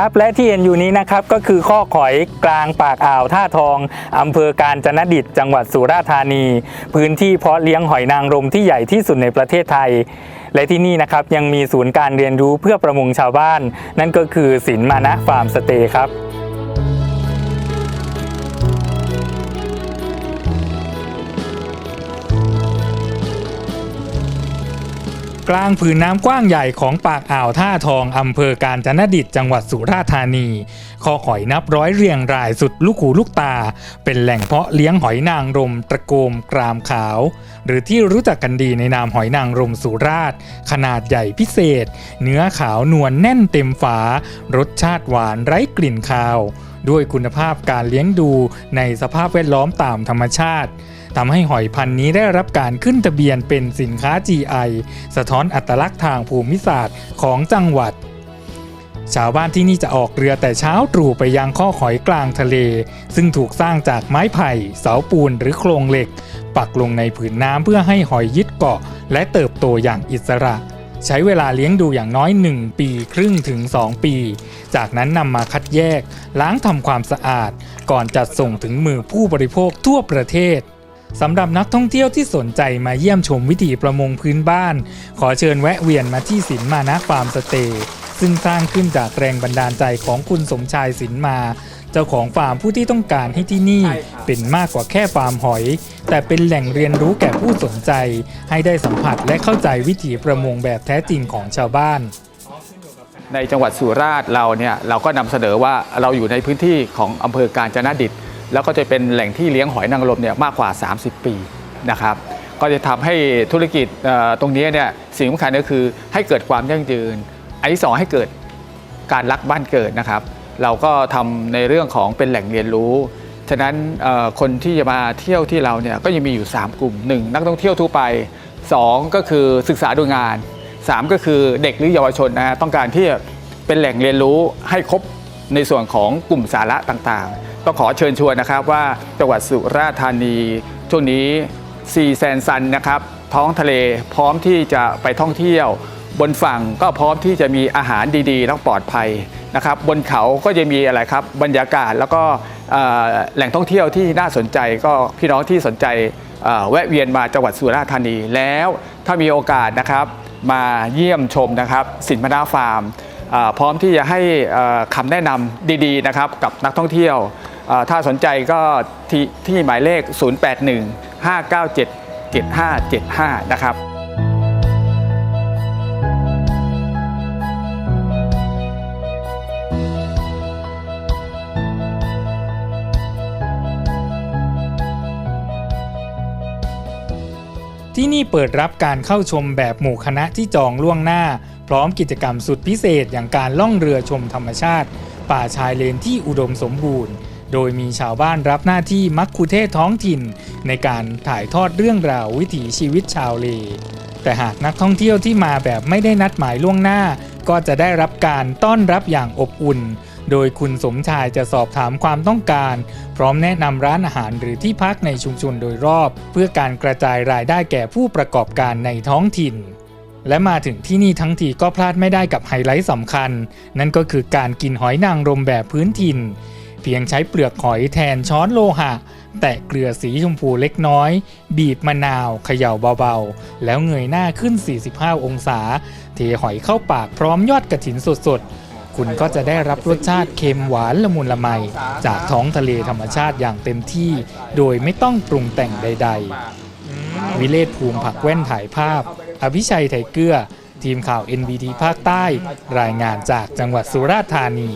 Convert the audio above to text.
ครับและที่เห็นอยู่นี้นะครับก็คือข้อขอยกลางปากอ่าวท่าทองอำเภอการจนดิตจังหวัดสุราษฎร์ธานี พื้นที่เพาะเลี้ยงหอยนางรมที่ใหญ่ที่สุดในประเทศไทย และที่นี่นะครับยังมีศูนย์การเรียนรู้เพื่อประมงชาวบ้าน นั่นก็คือสินมานะฟาร์มสเตย์ครับ กลางผืนน้ำกว้างใหญ่ของปากอ่าวท่าทองอำเภอกาญจนดิตจังหวัดสุราษฎร์ธานีคอหอยนับร้อยเรียงรายสุดลูกหูลูกตา เป็นแหล่งเพาะเลี้ยงหอยนางรมตะโกมกรามขาว หรือที่รู้จักกันดีในนามหอยนางรมสุราษฎร์ขนาดใหญ่พิเศษ เนื้อขาวนวลแน่นเต็มฝารสชาติหวานไร้กลิ่นคาว ด้วยคุณภาพการเลี้ยงดูในสภาพแวดล้อมตามธรรมชาติ ทำให้หอยพันธุ์นี้ได้รับการขึ้นทะเบียนเป็นสินค้า GI สะท้อนอัตลักษณ์ทางภูมิศาสตร์ของจังหวัด ชาวบ้านที่นี่จะออกเรือแต่เช้าตรู่ไปยังข้อหอยกลางทะเล ซึ่งถูกสร้างจากไม้ไผ่เสาปูนหรือโครงเหล็ก ปักลงในผืนน้ำเพื่อให้หอยยึดเกาะ และเติบโตอย่างอิสระใช้เวลาเลี้ยงดูอย่างน้อย 1 ปีครึ่งถึง 2 ปี จากนั้นนำมาคัดแยก ล้างทำความสะอาด ก่อนจัดส่งถึงมือผู้บริโภคทั่วประเทศ สำหรับนักท่องเที่ยวที่สนใจมาเยี่ยมชมวิถีประมงพื้นบ้าน ขอเชิญแวะเวียนมาที่สินมานะฟาร์มสเตย์ซึ่งสร้างขึ้นจากแรงบันดาลใจของคุณสมชายสินมา เจ้าของฟาร์มผู้ที่ต้องการให้ที่นี่เป็นมากกว่าแค่ฟาร์มหอย แต่เป็นแหล่งเรียนรู้แก่ผู้สนใจ ให้ได้สัมผัสและเข้าใจวิถีประมงแบบแท้จริงของชาวบ้านในจังหวัดสุราษฎร์เราเนี่ยเราก็นำเสนอว่าเราอยู่ในพื้นที่ของอำเภอกาญจนดิต แล้วก็จะเป็นแหล่งที่เลี้ยงหอยนางรมเนี่ยมากกว่า 30 ปีนะครับก็จะทำให้ธุรกิจตรงนี้เนี่ยสิ่งสำคัญก็คือให้เกิดความยั่งยืน อันที่สองให้เกิดการรักบ้านเกิดนะครับ เราก็ทำในเรื่องของเป็นแหล่งเรียนรู้ ฉะนั้นคนที่จะมาเที่ยวที่เราเนี่ยก็ยังมีอยู่ 3 กลุ่ม 1 นักท่องเที่ยวทั่วไป 2 ก็คือศึกษาดูงาน 3 ก็คือเด็กหรือเยาวชนนะฮะต้องการที่จะเป็นแหล่งเรียนรู้ให้ครบ ในส่วนของกลุ่มสาระต่างๆ ก็ขอเชิญชวนนะครับว่าจังหวัดสุราษฎร์ธานีช่วงนี้ซีแซนซันนะครับท้องทะเลพร้อมที่จะไปท่องเที่ยว บนฝั่งก็พร้อมที่จะมีอาหารดีๆ และปลอดภัยนะครับบนเขาก็จะมีอะไรครับบรรยากาศแล้วก็แหล่งท่องเที่ยวที่น่าสนใจก็พี่น้องที่สนใจแวะเวียนมาจังหวัดสุราษฎร์ธานีแล้วถ้ามีโอกาสนะครับมาเยี่ยมชมนะครับสินพนาฟาร์ม พร้อมที่จะให้คำแนะนำดีๆนะครับกับนักท่องเที่ยว ถ้าสนใจก็ที่ที่หมายเลข 081 597 7575 นะครับ ที่นี่เปิดรับการเข้าชมแบบหมู่คณะที่จองล่วงหน้า พร้อมกิจกรรมสุดพิเศษอย่างการล่องเรือชมธรรมชาติ ป่าชายเลนที่อุดมสมบูรณ์ โดยมีชาวบ้านรับหน้าที่มักคุเทศท้องถิ่น ในการถ่ายทอดเรื่องราววิถีชีวิตชาวเล แต่หากนักท่องเที่ยวที่มาแบบไม่ได้นัดหมายล่วงหน้า ก็จะได้รับการต้อนรับอย่างอบอุ่น โดยคุณสมชายจะสอบถามความต้องการ พร้อมแนะนำร้านอาหารหรือที่พักในชุมชนโดยรอบ เพื่อการกระจายรายได้แก่ผู้ประกอบการในท้องถิ่น และมาถึงที่นี่ทั้งทีก็พลาดไม่ได้กับไฮไลท์สำคัญ นั่นก็คือการกินหอยนางรมแบบพื้นถิ่น เพียงใช้เปลือกหอยแทนช้อนโลหะ แตะเกลือสีชมพูเล็กน้อย บีบมะนาวเขย่าเบาๆ แล้วเงยหน้าขึ้น 45 องศา เทหอยเข้าปากพร้อมยอดกระถินสดๆ คุณก็จะได้รับรสชาติเค็มหวานละมุนละไม จากท้องทะเลธรรมชาติอย่างเต็มที่ โดยไม่ต้องปรุงแต่งใด ๆ วิเลศภูมิผักแว่นถ่ายภาพ อภิชัยไทยเกลือ ทีมข่าว NBT ภาคใต้ รายงานจากจังหวัดสุราษฎร์ธานี